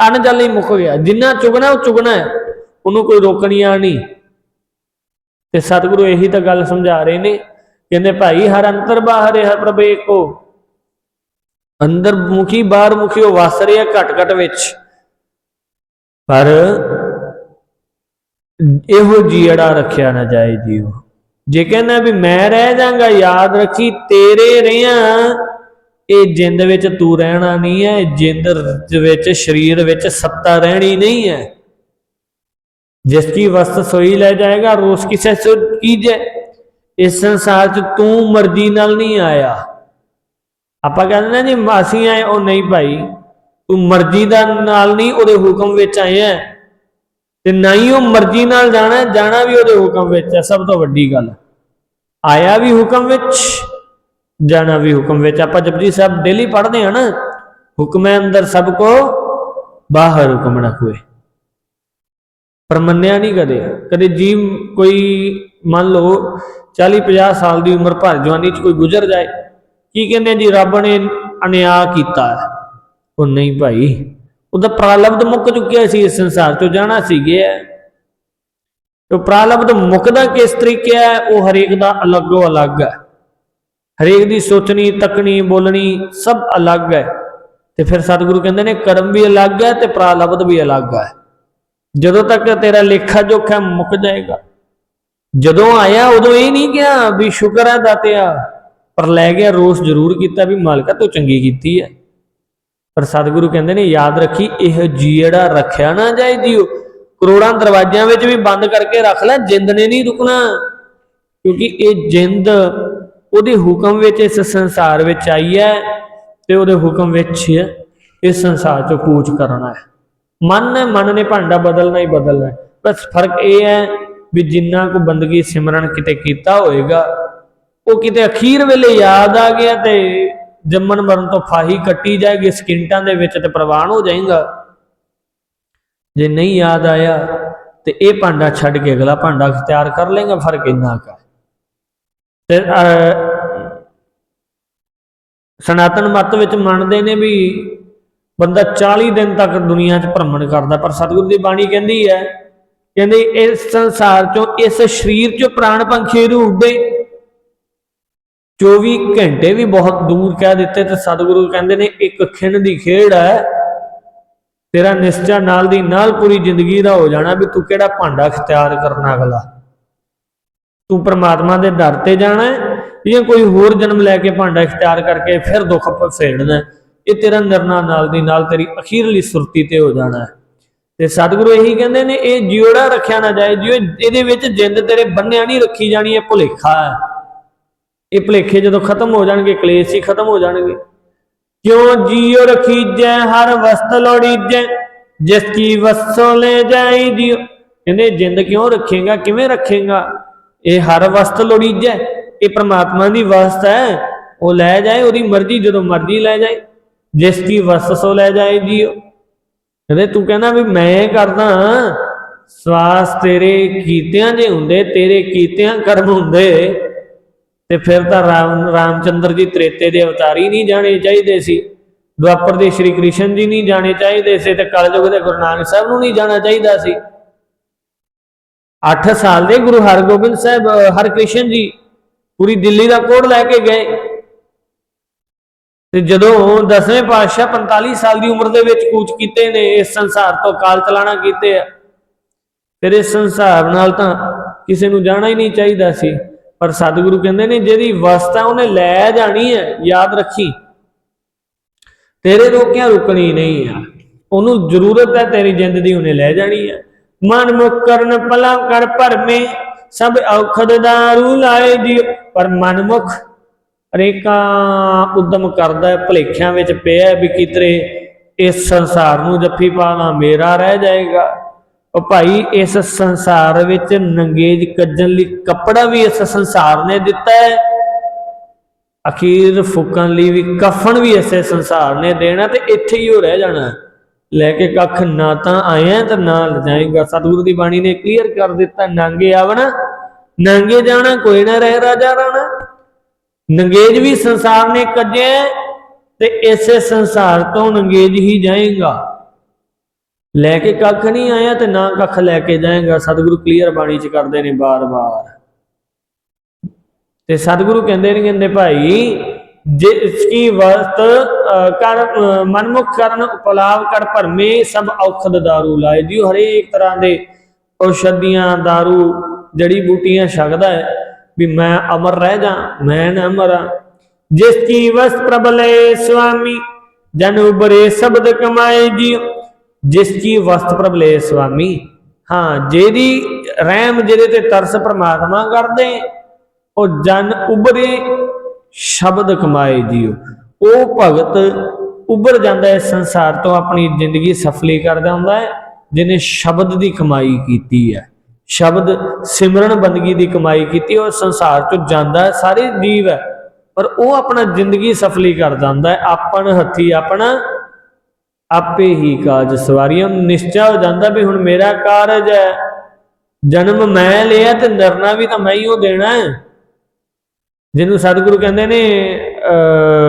ਅਣ ਜਲ ਹੀ ਮੁੱਕ ਗਿਆ। ਜਿੰਨਾ ਚੁਗਣਾ, ਉਹ ਚੁਗਣਾ ਹੈ। ਉਹਨੂੰ ਕੋਈ ਰੋਕਣੀਆਂ ਨਹੀਂ। ਤੇ ਸਤਿਗੁਰੂ ਇਹੀ ਤਾਂ ਗੱਲ ਸਮਝਾ ਰਹੇ ਨੇ, ਕਹਿੰਦੇ ਭਾਈ ਹਰ ਅੰਤਰ ਬਾਹਰ ਹੈ ਪ੍ਰਭ ਏਕੋ। ਅੰਦਰ ਮੁਖੀ, ਬਾਹਰ ਮੁਖੀ, ਉਹ ਵਸ ਰਿਹਾ ਘਟ ਘਟ ਵਿੱਚ। ਪਰ ਇਹੋ ਜੀੜਾ ਰੱਖਿਆ ਨਾ ਜਾਏ ਜੀਓ। ਜੇ ਕਹਿੰਦਾ ਵੀ ਮੈਂ ਰਹਿ ਜਾਗਾ, ਯਾਦ ਰੱਖੀ ਤੇਰੇ ਰਿਆਂ, ਇਹ ਜਿੰਦ ਵਿੱਚ ਤੂੰ ਰਹਿਣਾ ਨਹੀਂ ਹੈ, ਜਿੰਦ ਵਿੱਚ, ਸਰੀਰ ਵਿੱਚ ਸੱਤਾ ਰਹਿਣੀ ਨਹੀਂ ਹੈ। ਜਿਸ ਕੀ ਵਸਤ ਸੋਈ ਲੈ ਜਾਏਗਾ, ਰੋਸ ਕਿਸੇ ਸੋ ਕੀਜੇ ਇਸ ਸੰਸਾਰ 'ਚ ਤੂੰ ਮਰਜ਼ੀ ਨਾਲ ਨਹੀਂ ਆਇਆ। ਆਪਾਂ ਕਹਿੰਦੇ ਨਾ ਜੀ ਮਾਸੀ ਆਏ, ਉਹ ਨਹੀਂ ਭਾਈ। ਤੂੰ ਮਰਜ਼ੀ ਦਾ ਨਾਲ ਨਹੀਂ ਉਹਦੇ ਹੁਕਮ ਵਿੱਚ ਆਏ ਹੈ ਤੇ ਨਾ ਹੀ ਉਹ ਮਰਜ਼ੀ ਨਾਲ ਜਾਣਾ ਜਾਣਾ ਵੀ ਉਹਦੇ ਹੁਕਮ ਵਿੱਚ ਹੈ ਸਭ ਤੋਂ ਵੱਡੀ ਗੱਲ। ਆਇਆ ਵੀ ਹੁਕਮ ਵਿੱਚ, ਜਾਣਾ ਵੀ ਹੁਕਮ ਵਿੱਚ। ਆਪਾਂ ਜਪਜੀ ਸਾਹਿਬ ਡੇਲੀ ਪੜ੍ਹਦੇ ਹਾਂ ਨਾ, ਹੁਕਮ ਹੈ ਅੰਦਰ ਸਭ ਕੋ, ਬਾਹਰ ਹੁਕਮ ਨਾ ਕੋਏ ਪਰ ਮੰਨਿਆ ਨਹੀਂ ਕਦੇ। ਕਦੇ ਜੀ ਕੋਈ ਮੰਨ ਲਓ 40 50 ਸਾਲ ਦੀ ਉਮਰ ਭਰ ਜਵਾਨੀ ਚ ਕੋਈ ਗੁਜ਼ਰ ਜਾਏ, ਕੀ ਕਹਿੰਦੇ ਜੀ? ਰੱਬ ਨੇ ਅਨਿਆ ਕੀਤਾ ਹੈ। ਉਹ ਨਹੀਂ ਭਾਈ, ਉਹਦਾ ਪ੍ਰਾਲਬਧ ਮੁੱਕ ਚੁੱਕਿਆ ਸੀ, ਇਸ ਸੰਸਾਰ ਚੋਂ ਜਾਣਾ ਸੀ ਗਿਆ। ਉਹ ਪ੍ਰਾਲਬਧ ਮੁੱਕਦਾ ਕਿਸ ਤਰੀਕੇ ਹੈ? ਉਹ ਹਰੇਕ ਦਾ ਅਲੱਗੋ ਅਲੱਗ ਹੈ। ਹਰੇਕ ਦੀ ਸੋਚਣੀ, ਤੱਕਣੀ, ਬੋਲਣੀ ਸਭ ਅਲੱਗ ਹੈ। ਤੇ ਫਿਰ ਸਤਿਗੁਰੂ ਕਹਿੰਦੇ ਨੇ ਕਰਮ ਵੀ ਅਲੱਗ ਹੈ ਤੇ ਪ੍ਰਾਲਬਧ ਵੀ ਅਲੱਗ ਹੈ। ਜਦੋਂ ਤੱਕ ਤੇਰਾ ਲੇਖਾ ਜੋਖਾ ਮੁੱਕ ਜਾਏਗਾ। ਜਦੋਂ ਆਇਆ, ਉਦੋਂ ਇਹ ਨਹੀਂ ਕਿਹਾ ਵੀ ਸ਼ੁਕਰ ਹੈ ਦਾਤਿਆ, ਪਰ ਲੈ ਗਿਆ ਰੋਸ ਜ਼ਰੂਰ ਕੀਤਾ ਵੀ ਮਾਲਕਾ ਤੂੰ ਚੰਗੀ ਕੀਤੀ ਹੈ। ਪਰ ਸਤਿਗੁਰੂ ਕਹਿੰਦੇ ਨੇ, ਯਾਦ ਰੱਖੀ, ਇਹ ਜੀੜਾ ਰੱਖਿਆ ਨਾ ਜਾਏ ਜੀਓ, ਕਰੋੜਾਂ ਦਰਵਾਜ਼ਿਆਂ ਵਿੱਚ ਵੀ ਬੰਦ ਕਰਕੇ ਰੱਖ ਲੈ, ਜਿੰਦ ਨੇ ਨਹੀਂ ਰੁਕਣਾ। ਕਿਉਂਕਿ ਇਹ ਜਿੰਦ ਉਹਦੇ ਹੁਕਮ ਵਿੱਚ, ਇਸ ਸੰਸਾਰ ਵਿੱਚ ਆਈ ਹੈ ਤੇ ਉਹਦੇ ਹੁਕਮ ਵਿੱਚ ਇਸ ਸੰਸਾਰ ਚੋਂ ਕੂਚ ਕਰਨਾ ਹੈ। ਮਨ ਹੈ ਮਨ ਨੇ ਭਾਂਡਾ ਬਦਲਣਾ ਹੀ ਬਦਲਣਾ। ਹੈ ਬਸ ਫ਼ਰਕ ਇਹ ਹੈ ਵੀ ਜਿੰਨਾ ਕੋ ਬੰਦਗੀ ਸਿਮਰਨ ਕਿਤੇ ਕੀਤਾ ਹੋਏਗਾ, ਉਹ ਕਿਤੇ ਅਖੀਰ ਵੇਲੇ ਯਾਦ ਆ ਗਿਆ ਤੇ ਜੰਮਣ ਮਰਨ ਤੋਂ ਫਾਹੀ ਕੱਟੀ ਜਾਏਗੀ, ਸਕਿੰਟਾਂ ਦੇ ਵਿੱਚ ਤੇ ਪ੍ਰਵਾਨ ਹੋ ਜਾਏਗਾ। ਜੇ ਨਹੀਂ ਯਾਦ ਆਇਆ ਤੇ ਇਹ ਭਾਂਡਾ ਛੱਡ ਕੇ ਅਗਲਾ ਭਾਂਡਾ ਅਖਤਿਆਰ ਕਰ ਲੇਗਾ ਫ਼ਰਕ ਇੰਨਾ ਕਾ ਤੇ ਸਨਾਤਨ ਮਤ ਵਿੱਚ ਮੰਨਦੇ ਨੇ ਵੀ ਬੰਦਾ 40 ਦਿਨ ਤੱਕ ਦੁਨੀਆ 'ਚ ਭ੍ਰਮਣ ਕਰਦਾ, ਪਰ ਸਤਿਗੁਰੂ ਦੀ ਬਾਣੀ ਕਹਿੰਦੀ ਹੈ, ਕਹਿੰਦੇ ਇਸ ਸੰਸਾਰ 'ਚੋਂ ਇਸ ਸਰੀਰ 'ਚੋਂ ਪ੍ਰਾਣ ਪੰਖੀ ਨੂੰ ਉੱਡੇ 24 ਘੰਟੇ ਵੀ ਬਹੁਤ ਦੂਰ ਕਹਿ ਦਿੱਤੇ ਤੇ ਸਤਿਗੁਰੂ ਕਹਿੰਦੇ ਨੇ, ਇੱਕ ਖਿੰਡ ਦੀ ਖੇਡ ਹੈ। ਤੇਰਾ ਨਿਸ਼ਚਾ ਨਾਲ ਦੀ ਨਾਲ ਪੂਰੀ ਜ਼ਿੰਦਗੀ ਦਾ ਹੋ ਜਾਣਾ ਵੀ ਤੂੰ ਕਿਹੜਾ ਭਾਂਡਾ ਅਖਤਿਆਰ ਕਰਨਾ ਅਗਲਾ। ਤੂੰ ਪ੍ਰਮਾਤਮਾ ਦੇ ਦਰ ਤੇ ਜਾਣਾ ਹੈ ਜਾਂ ਕੋਈ ਹੋਰ ਜਨਮ ਲੈ ਕੇ ਭਾਂਡਾ ਇਖਤਿਆਰ ਕਰਕੇ ਫਿਰ ਦੁੱਖ ਫੇੜਨਾ ਇਹ ਤੇਰਾ ਨਿਰਣਾ ਨਾਲ ਦੀ ਨਾਲ ਤੇਰੀ ਅਖੀਰਲੀ ਸੁਰਤੀ ਤੇ ਹੋ ਜਾਣਾ ਹੈ। ਤੇ ਸਤਿਗੁਰੂ ਇਹੀ ਕਹਿੰਦੇ ਨੇ, ਇਹ ਜਿਉੜਾ ਰੱਖਿਆ ਨਾ ਜਾਏ, ਜਿਉ ਇਹਦੇ ਵਿੱਚ ਜਿੰਦ ਤੇਰੇ ਬੰਨਿਆ ਨਹੀਂ ਰੱਖੀ ਜਾਣੀ, ਇਹ ਭੁਲੇਖਾ ਹੈ। ਇਹ ਭੁਲੇਖੇ ਜਦੋਂ ਖਤਮ ਹੋ ਜਾਣਗੇ, ਕਲੇਸ਼ ਹੀ ਖਤਮ ਹੋ ਜਾਣਗੇ। ਕਿਉਂ ਜੀਉ ਰਖੀਜੈ, ਹਰ ਵਸਤ ਲੋੜੀਜੈ, ਜਿਸ ਕੀ ਵਸੋ ਲੈ ਜਾਈ ਜੀਉ ਕਹਿੰਦੇ ਜਿੰਦ ਕਿਉਂ ਰੱਖੇਗਾ, ਕਿਵੇਂ ਰੱਖੇਗਾ? ਇਹ ਹਰ ਵਸਤ ਲੋੜੀਜੈ, ਇਹ ਪ੍ਰਮਾਤਮਾ ਦੀ ਵਸਤ ਹੈ। ਉਹ ਲੈ ਜਾਏ, ਉਹਦੀ ਮਰਜ਼ੀ ਜਦੋਂ ਮਰਜ਼ੀ ਲੈ ਜਾਏ। ਜਿਸ ਕੀ ਵਸ ਸੋ ਲੈ ਜਾਏ ਜੀਉ ਕਹਿੰਦੇ, ਤੂੰ ਕਹਿੰਦਾ ਵੀ ਮੈਂ ਕਰਦਾ ਸਵਾਸ ਤੇਰੇ ਕੀਤਿਆਂ ਦੇ ਹੁੰਦੇ, ਤੇਰੇ ਕੀਤਿਆਂ ਕਰਮ ਹੁੰਦੇ। ਤੇ ਫਿਰ ਤਾਂ ਰਾਮ, ਰਾਮਚੰਦਰ ਜੀ ਤ੍ਰੇਤੇ ਦੇ ਅਵਤਾਰੀ ਨਹੀਂ ਜਾਣੇ ਚਾਹੀਦੇ ਸੀ। ਦੁਆਪਰ ਦੇ ਸ਼੍ਰੀ ਕ੍ਰਿਸ਼ਨ ਜੀ ਨਹੀਂ ਜਾਣੇ ਚਾਹੀਦੇ ਸੀ ਤੇ ਕਲਯੁਗ ਦੇ ਗੁਰੂ ਨਾਨਕ ਸਾਹਿਬ ਨੂੰ ਨਹੀਂ ਜਾਣਾ ਚਾਹੀਦਾ ਸੀ। 8 ਸਾਲ ਦੇ ਗੁਰੂ ਹਰਗੋਬਿੰਦ ਸਾਹਿਬ ਹਰਕ੍ਰਿਸ਼ਨ ਜੀ ਪੂਰੀ ਦਿੱਲੀ ਦਾ ਕੋੜ ਲੈ ਕੇ ਗਏ। ਤੇ ਜਦੋਂ 10ਵੇਂ ਪਾਤਸ਼ਾਹ 45 ਸਾਲ ਦੀ ਉਮਰ ਦੇ ਵਿੱਚ ਕੂਚ ਕੀਤੇ ਨੇ, ਇਸ ਸੰਸਾਰ ਤੋਂ ਕਾਲ ਚਲਾਣਾ ਕੀਤੇ ਆ। ਫਿਰ ਇਸ ਸੰਸਾਰ ਨਾਲ ਤਾਂ ਕਿਸੇ ਨੂੰ ਜਾਣਾ ਹੀ ਨਹੀਂ ਚਾਹੀਦਾ ਸੀ। ਪਰ ਸਤਿਗੁਰੂ ਕਹਿੰਦੇ ਨੇ, ਜਿਹਦੀ ਵਸਤਾ ਉਹਨੇ ਲੈ ਜਾਣੀ ਹੈ, ਯਾਦ ਰੱਖੀ। ਤੇਰੇ ਰੋਕਿਆਂ ਰੁਕਣੀ ਨਹੀਂ ਆ। ਉਹਨੂੰ ਜ਼ਰੂਰਤ ਹੈ, ਤੇਰੀ ਜਿੰਦ ਦੀ ਉਹਨੇ ਲੈ ਜਾਣੀ ਹੈ। ਮਨ ਮੁਖ ਕਰਨ ਪਲਾ ਕਰ ਭਰਮੇ, ਸਭ ਔਖਦ ਦਾਰੂ ਲਾਏ ਜੀ ਪਰ ਮਨਮੁਖ ਅਨੇਕਾਂ ਉਦਮ ਕਰਦਾ ਹੈ, ਭਲੇਖਿਆਂ ਵਿੱਚ ਪਿਆ ਵੀ ਕਿਤਰੇ ਇਸ ਸੰਸਾਰ ਨੂੰ ਜੱਫੀ ਪਾਣਾ ਮੇਰਾ ਰਹਿ ਜਾਏਗਾ। ਉਹ ਭਾਈ, ਇਸ ਸੰਸਾਰ ਵਿੱਚ ਨੰਗੇਜ ਕੱਜਣ ਲਈ ਕੱਪੜਾ ਵੀ ਇਸ ਸੰਸਾਰ ਨੇ ਦਿੱਤਾ ਹੈ। ਅਖੀਰ ਫੁਕਣ ਲਈ ਵੀ ਕਫਨ ਵੀ ਇਸੇ ਸੰਸਾਰ ਨੇ ਦੇਣਾ ਤੇ ਇੱਥੇ ਹੀ ਉਹ ਰਹਿ ਜਾਣਾ। ਲੈ ਕੇ ਕੱਖ ਨਾ ਤਾਂ ਆਇਆ ਤੇ ਨਾ ਲਜਾਏਗਾ। ਸਤਿਗੁਰੂ ਦੀ ਬਾਣੀ ਨੇ ਕਲੀਅਰ ਕਰ ਦਿੱਤਾ, ਨਾਂਗੇ ਆਵਣਾ, ਨਾਂਗੇ ਜਾਣਾ ਕੋਈ ਨਾ ਰਹਿ ਰਾਜਾ ਰਾਣਾ। ਨੰਗੇਜ ਵੀ ਸੰਸਾਰ ਨੇ ਕੱਜਿਆ ਤੇ ਇਸੇ ਸੰਸਾਰ ਤੋਂ ਨੰਗੇਜ ਹੀ ਜਾਏਗਾ ਲੈ ਕੇ ਕੱਖ ਨਹੀਂ ਆਇਆ ਤੇ ਨਾ ਕੱਖ ਲੈ ਕੇ ਜਾਏਗਾ ਸਤਿਗੁਰੂ ਕਲੀਅਰ ਬਾਣੀ ਚ ਕਰਦੇ ਨੇ ਬਾਰ-ਬਾਰ ਤੇ ਸਤਿਗੁਰੂ ਕਹਿੰਦੇ ਨੇ ਕਹਿੰਦੇ ਭਾਈ ਜਿਸ ਕੀ ਵਸਤ ਅ, ਕਰ ਅ, ਮਨਮੁਖ ਕਰਨ ਉਪਲਾਵ ਕਰ ਭਰਮੇ ਸਭ ਔਖਦ दारू ਲਾਏ ਜੀ ਹਰੇਕ ਤਰ੍ਹਾਂ ਦੇ ਔਸ਼ਧੀਆਂ दारू ਜੜੀ ਬੂਟੀਆਂ ਛਕਦਾ ਹੈ ਵੀ ਮੈਂ ਅਮਰ ਰਹਿ ਜਾ, ਮੈਂ ਨਾ ਮਰਾਂ ਜਿਸ ਕੀ ਵਸਤ ਪ੍ਰਬਲੇ ਸੁਆਮੀ, ਜਨ ਉਬਰੇ ਸ਼ਬਦ ਕਮਾਏ ਜੀ ਜਿਸ ਕੀ ਵਸਤ ਪ੍ਰਬਲੇ ਸੁਆਮੀ, ਹਾਂ, ਜਿਹਦੀ ਰਹਿਮ ਜਿਹਦੇ ਤੇ ਤਰਸ ਪ੍ਰਮਾਤਮਾ ਕਰਦੇ, ਉਹ ਜਨ ਉਬਰੇ ਸ਼ਬਦ ਕਮਾਏ ਜੀਓ ਉਹ ਭਗਤ ਉਬਰ ਜਾਂਦਾ ਹੈ ਸੰਸਾਰ ਤੋਂ, ਆਪਣੀ ਜ਼ਿੰਦਗੀ ਸਫਲੀ ਕਰਦਾ ਹੁੰਦਾ ਹੈ, ਜਿਹਨੇ ਸ਼ਬਦ ਦੀ ਕਮਾਈ ਕੀਤੀ ਹੈ। ਸ਼ਬਦ ਸਿਮਰਨ ਬੰਦਗੀ ਦੀ ਕਮਾਈ ਕੀਤੀ, ਉਹ ਸੰਸਾਰ ਤੋਂ ਜਾਂਦਾ ਹੈ, ਸਾਰੇ ਜੀਵ ਹੈ, ਪਰ ਉਹ ਆਪਣਾ ਜ਼ਿੰਦਗੀ ਸਫਲੀ ਕਰ ਜਾਂਦਾ ਹੈ, ਆਪਣ ਹੱਥੀ ਆਪਣਾ, ਆਪੇ ਹੀ ਕਾਜ ਸਵਾਰੀਆਂ ਨੂੰ ਨਿਸ਼ਚਾ ਹੋ ਜਾਂਦਾ ਵੀ ਹੁਣ ਮੇਰਾ ਕਾਰਜ ਹੈ, ਜਨਮ ਮੈਂ ਲਿਆ ਤੇ ਨਰਨਾ ਵੀ ਤਾਂ ਮੈਂ ਹੀ ਉਹ ਦੇਣਾ ਹੈ। ਜਿਹਨੂੰ ਸਤਿਗੁਰੂ ਕਹਿੰਦੇ ਨੇ ਅ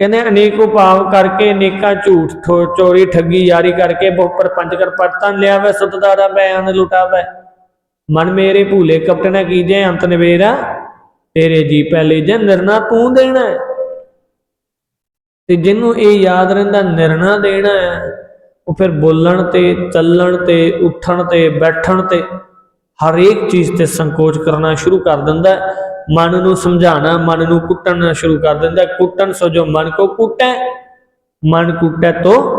ਕਹਿੰਦੇ ਅਨੇਕ ਉਪਾਵ ਕਰਕੇ ਅਨੇਕਾਂ ਝੂਠ ਚੋਰੀ, ਠੱਗੀ, ਯਾਰੀ ਕਰਕੇ ਬਹੁ ਪਰਪੰਚ ਕਰ ਪਰਤਨ ਲਿਆ ਵੈ ਸੁਤਦਾ ਬਿਆਨ ਲੁਟਾਵੇ। ਮਨ ਮੇਰੇ ਭੂਲੇ ਕਪਟ ਨਾ ਕੀਜੇ ਅੰਤ ਨਵੇਰਾ ਤੇਰੇ ਜੀ ਪਹਿਲੇ ਜੇ, ਨਿਰਣਾ ਤੂੰ ਦੇਣਾ ਤੇ ਜਿਹਨੂੰ ਇਹ ਯਾਦ ਰਹਿੰਦਾ ਨਿਰਣਾ ਦੇਣਾ ਉਹ ਫਿਰ ਬੋਲਣ ਤੇ, ਚੱਲਣ ਤੇ, ਉੱਠਣ ਤੇ, ਬੈਠਣ ਤੇ ਹਰੇਕ ਚੀਜ਼ ਤੇ ਸੰਕੋਚ ਕਰਨਾ ਸ਼ੁਰੂ ਕਰ ਦਿੰਦਾ ਮਨ ਨੂੰ ਸਮਝਾਉਣਾ, ਮਨ ਨੂੰ ਕੁੱਟਣਾ ਸ਼ੁਰੂ ਕਰ ਦਿੰਦਾ। ਕੁੱਟਣ ਸੋ ਜੋ ਮਨ ਕੋ ਕੁੱਟੈ, ਮਨ ਕੁੱਟੈ ਤੋ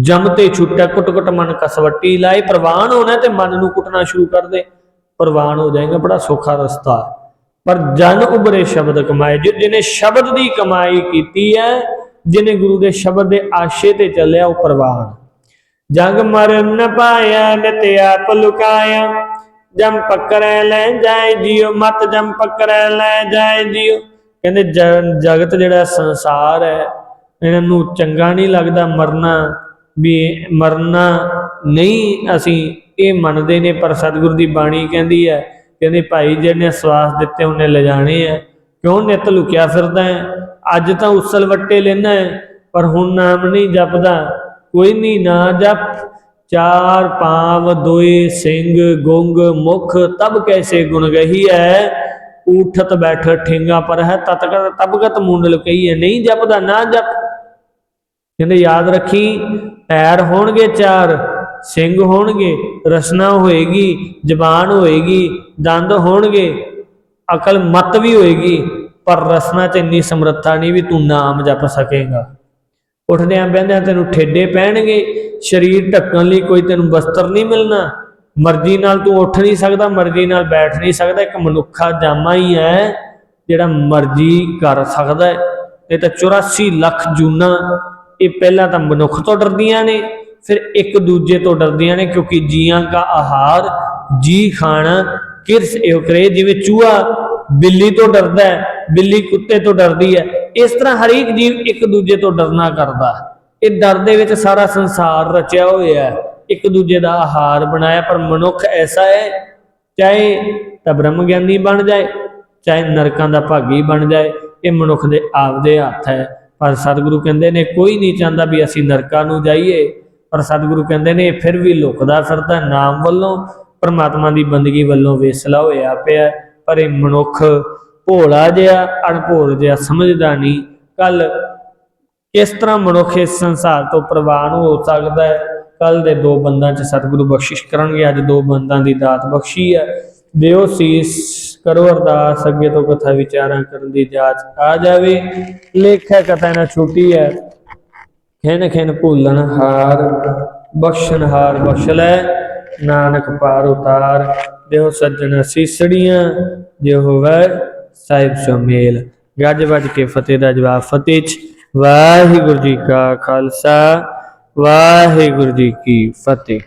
ਜਮ ਛੁੱਟੈ। ਕੁੱਟ ਕੁੱਟ ਮਨ ਕਸਵੱਟੀ ਲਾਏ, ਪ੍ਰਵਾਨ ਹੋਣਾ ਤੇ ਮਨ ਨੂੰ ਕੁੱਟਣਾ ਸ਼ੁਰੂ ਕਰ ਦੇ। ਪ੍ਰਵਾਨ ਹੋ ਜਾਏਗਾ, ਬੜਾ ਸੌਖਾ ਰਸਤਾ ਪਰ ਜਨ ਉਬਰੇ ਸ਼ਬਦ ਕਮਾਏ, ਜਿ- ਜਿਹਨੇ ਸ਼ਬਦ ਦੀ ਕਮਾਈ ਕੀਤੀ ਹੈ ਜਿਹਨੇ ਗੁਰੂ ਦੇ ਸ਼ਬਦ ਦੇ ਆਸ਼ੇ ਤੇ ਚੱਲਿਆ, ਉਹ ਪ੍ਰਵਾਨ। ਜਗ ਮਰਨ ਨ ਪਾਇਆ, ਨਿਤ ਆਪ ਲੁਕਾਇਆ। ਜਮ ਪਕੜੈ ਲੈ ਜਾਏ ਜਿਉ, ਮਤ ਜਮ ਪਕੜੈ ਲੈ ਜਾਏ ਜਿਉ। ਕਹਿੰਦੇ ਜਗਤ ਜਿਹੜਾ ਸੰਸਾਰ ਹੈ, ਇਹਨਾਂ ਨੂੰ ਚੰਗਾ ਨਹੀਂ ਲੱਗਦਾ ਮਰਨਾ, ਵੀ ਮਰਨਾ ਨਹੀਂ, ਅਸੀਂ ਇਹ ਮੰਨਦੇ ਨੇ, ਪਰ ਸਤਿਗੁਰੂ ਦੀ ਬਾਣੀ ਕਹਿੰਦੀ ਹੈ, ਕਹਿੰਦੇ ਭਾਈ ਜਿਹਨੇ ਸਵਾਸ ਦਿੱਤੇ, ਉਹਨੇ ਲਿਜਾਣੇ ਆ ਕਿਉਂ ਨਿਤ ਲੁਕਿਆ ਫਿਰਦਾ ਹੈ? ਅੱਜ ਤਾਂ ਉਸਲ ਵੱਟੇ ਲੈਣਾ ਹੈ, ਪਰ ਹੁਣ ਨਾਮ ਨਹੀਂ ਜਪਦਾ। ਕੋਈ ਨਹੀਂ ਨਾ ਜਪ। ਚਾਰ ਪਾਵ ਦੋਏ ਸਿੰਘ ਗੁੰਗ ਮੁਖ, ਤਬ ਕੈਸੇ ਗੁਣ ਗਹੀ ਹੈ ਉਠਤ ਬੈਠ ਠੇਂਗਾ ਪਰ ਹੈ ਤਤਕਤ ਤਬਗਤ ਮੁੰਡਲ ਕਹੀ ਹੈ ਨਹੀਂ ਜਪਦਾ ਨਾ ਜਪ। ਕਹਿੰਦੇ, ਯਾਦ ਰੱਖੀ, ਪੈਰ ਹੋਣਗੇ ਚਾਰ, ਸਿੰਘ ਹੋਣਗੇ, ਰਸਨਾ ਹੋਏਗੀ, ਜ਼ਬਾਨ ਹੋਏਗੀ, ਦੰਦ ਹੋਣਗੇ, ਅਕਲ ਮਤ ਵੀ ਹੋਏਗੀ, ਪਰ ਰਸਨਾ 'ਚ ਇੰਨੀ ਸਮਰੱਥਾ ਨਹੀਂ ਵੀ ਤੂੰ ਨਾਮ ਜਪ ਸਕੇਗਾ। ਉੱਠਦਿਆਂ ਬਹਿੰਦਿਆਂ ਤੈਨੂੰ ਠੇਡੇ ਪੈਣਗੇ, ਸਰੀਰ ਢੱਕਣ ਲਈ ਕੋਈ ਤੈਨੂੰ ਬਸਤਰ ਨਹੀਂ ਮਿਲਣਾ। ਮਰਜ਼ੀ ਨਾਲ ਤੂੰ ਉੱਠ ਨਹੀਂ ਸਕਦਾ, ਮਰਜ਼ੀ ਨਾਲ ਬੈਠ ਨਹੀਂ ਸਕਦਾ, ਇੱਕ ਮਨੁੱਖਾ ਜਾਮਾ ਹੀ ਹੈ ਜਿਹੜਾ ਮਰਜ਼ੀ ਕਰ ਸਕਦਾ ਹੈ। ਇਹ ਤਾਂ 84 ਲੱਖ ਜੂਨਾ, ਇਹ ਪਹਿਲਾਂ ਤਾਂ ਮਨੁੱਖ ਤੋਂ ਡਰਦੀਆਂ ਨੇ, ਫਿਰ ਇੱਕ ਦੂਜੇ ਤੋਂ ਡਰਦੀਆਂ ਨੇ, ਕਿਉਂਕਿ ਜੀਆਂ ਦਾ ਆਹਾਰ, ਜੀ ਖਾਣਾ, ਕਿਰਸ ਇਹ ਕਰੇ ਜਿਵੇਂ ਚੂਹਾ। ਬਿੱਲੀ ਤੋਂ ਡਰਦਾ ਹੈ, ਬਿੱਲੀ ਕੁੱਤੇ ਤੋਂ ਡਰਦੀ ਹੈ, ਇਸ ਤਰ੍ਹਾਂ ਹਰੇਕ ਜੀਵ ਇੱਕ ਦੂਜੇ ਤੋਂ ਡਰਨਾ ਕਰਦਾ ਹੈ। ਇਹ ਡਰ ਦੇ ਵਿੱਚ ਸਾਰਾ ਸੰਸਾਰ ਰਚਿਆ ਹੋਇਆ ਹੈ। ਇੱਕ ਦੂਜੇ ਦਾ ਆਹਾਰ ਬਣਾਇਆ, ਪਰ ਮਨੁੱਖ ਐਸਾ ਹੈ, ਚਾਹੇ ਤਾਂ ਬ੍ਰਹਮ ਗਿਆਨੀ ਬਣ ਜਾਏ, ਚਾਹੇ ਨਰਕਾਂ ਦਾ ਭਾਗੀ ਬਣ ਜਾਏ, ਇਹ ਮਨੁੱਖ ਦੇ ਆਪਦੇ ਹੱਥ ਹੈ। ਪਰ ਸਤਿਗੁਰੂ ਕਹਿੰਦੇ ਨੇ, ਕੋਈ ਨਹੀਂ ਚਾਹੁੰਦਾ ਵੀ ਅਸੀਂ ਨਰਕਾਂ ਨੂੰ ਜਾਈਏ। ਪਰ ਸਤਿਗੁਰੂ ਕਹਿੰਦੇ ਨੇ ਇਹ ਫਿਰ ਵੀ ਲੁਕਦਾ ਫਿਰਦਾ ਨਾਮ ਵੱਲੋਂ, ਪਰਮਾਤਮਾ ਦੀ ਬੰਦਗੀ ਵੱਲੋਂ ਵੇਸਲਾ ਹੋਇਆ ਪਿਆ ਪਰ ਇਹ ਮਨੁੱਖ ਭੋਲਾ ਜਿਹਾ, ਅਣਭੋਲ ਜਿਹਾ ਸਮਝਦਾ ਨਹੀਂ। ਕੱਲ ਇਸ ਤਰ੍ਹਾਂ ਮਨੁੱਖ ਇਸ ਸੰਸਾਰ ਤੋਂ ਪ੍ਰਵਾਨ ਹੋ ਸਕਦਾ ਹੈ? ਕੱਲ ਦੇ ਦੋ ਬੰਦਾਂ 'ਚ ਸਤਿਗੁਰੂ ਬਖਸ਼ਿਸ਼ ਕਰਨਗੇ। ਅੱਜ ਦੋ ਬੰਦਾਂ ਦੀ ਦਾਤ ਬਖਸ਼ੀ ਹੈ ਦਿਓ ਸੀਸ, ਕਰੋ ਅਰਦਾਸ, ਅੱਗੇ ਤੋਂ ਕਥਾ ਵਿਚਾਰਾਂ ਕਰਨ ਦੀ ਜਾਚ ਆ ਜਾਵੇ। ਲੇਖ ਹੈ ਕਥਾ ਨਾ ਛੋਟੀ ਹੈ। ਖਿਨ ਖਿਨ ਭੂਲਣ ਹਾਰ, ਬਖਸ਼ਣ ਹਾਰ ਬਖਸ਼ ਲੈ। ਨਾਨਕ ਪਾਰ ਉਤਾਰ। ਦੇਹ ਸੱਜਣ ਸੀਸੜੀਆਂ ਜੇ ਹੋਵੇ ਸਾਹਿਬ ਸੋ ਮੇਲ। ਗੱਜ ਵੱਜ ਕੇ ਫਤਿਹ ਦਾ ਜਵਾਬ ਫਤਿਹ ਚ। ਵਾਹਿਗੁਰੂ ਜੀ ਕਾ ਖਾਲਸਾ, ਵਾਹਿਗੁਰੂ ਜੀ ਕੀ ਫਤਿਹ।